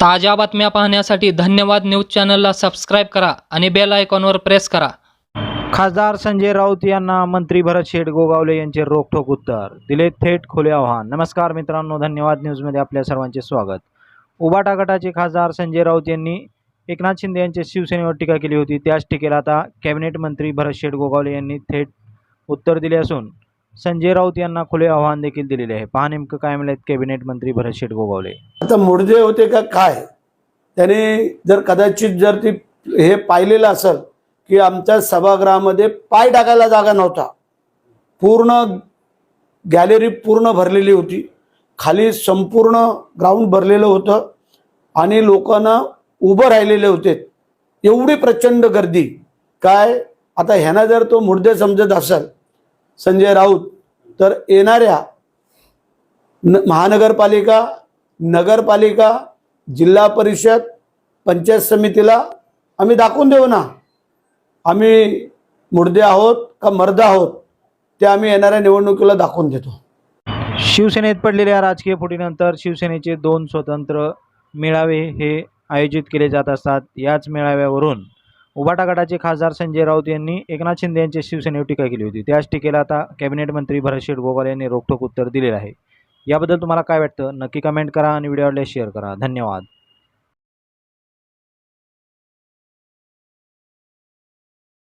ताज्या बातम्या पाहण्यासाठी धन्यवाद न्यूज चॅनलला सबस्क्राईब करा आणि बेल आयकॉनवर प्रेस करा. खासदार संजय राऊत यांना मंत्री भरत शेठ गोगावले यांचे रोखोक उत्तर. दिले थेट खुले आव्हान. नमस्कार मित्रांनो धन्यवाद न्यूजमध्ये आपल्या सर्वांचे स्वागत. उबाटा गटाचे खासदार संजय राऊत यांनी एकनाथ शिंदे यांच्या शिवसेनेवर टीका केली होती. त्याच टीकेला आता कॅबिनेट मंत्री भरत शेठ गोगावले यांनी थेट उत्तर दिले असून संजय राऊत यांना खुले आव्हान देखील दिलेले आहे. पहा नेमकं काय म्हणलेत कॅबिनेट मंत्री भरत शेठ गोगावले आता मुडदे होते का काय? त्याने जर कदाचित जर ती हे पाहिलेलं असेल की आमच्या सभागृहामध्ये पाय टाकायला जागा नव्हता. पूर्ण गॅलरी पूर्ण भरलेली होती. खाली संपूर्ण ग्राउंड भरलेलं होतं आणि लोकांना उभं राहिलेले होते. एवढी प्रचंड गर्दी. काय? आता ह्यांना जर तो मुर्दे समजत असेल संजय राऊत तर येणाऱ्या न महानगरपालिका नगरपालिका जिल्हा परिषद पंचायत समितीला आम्ही दाखवून देऊ ना. आम्ही मुडदे आहोत का मर्द आहोत ते आम्ही येणाऱ्या निवडणुकीला दाखवून देतो. शिवसेनेत पडलेल्या राजकीय फुटीनंतर शिवसेनेचे दोन स्वतंत्र मेळावे हे आयोजित केले जात असतात. याच मेळाव्यावरून उभाटा गटाचे खासदार संजय राऊत यांनी एकनाथ शिंदे यांच्या शिवसेनेवर टीका केली होती. त्याच टीकेला आता कॅबिनेट मंत्री भरत शेटगोपाल यांनी रोखठोक उत्तर दिलेलं आहे. याबद्दल तुम्हाला काय वाटतं? नक्की कमेंट करा आणि व्हिडिओ शेअर करा. धन्यवाद.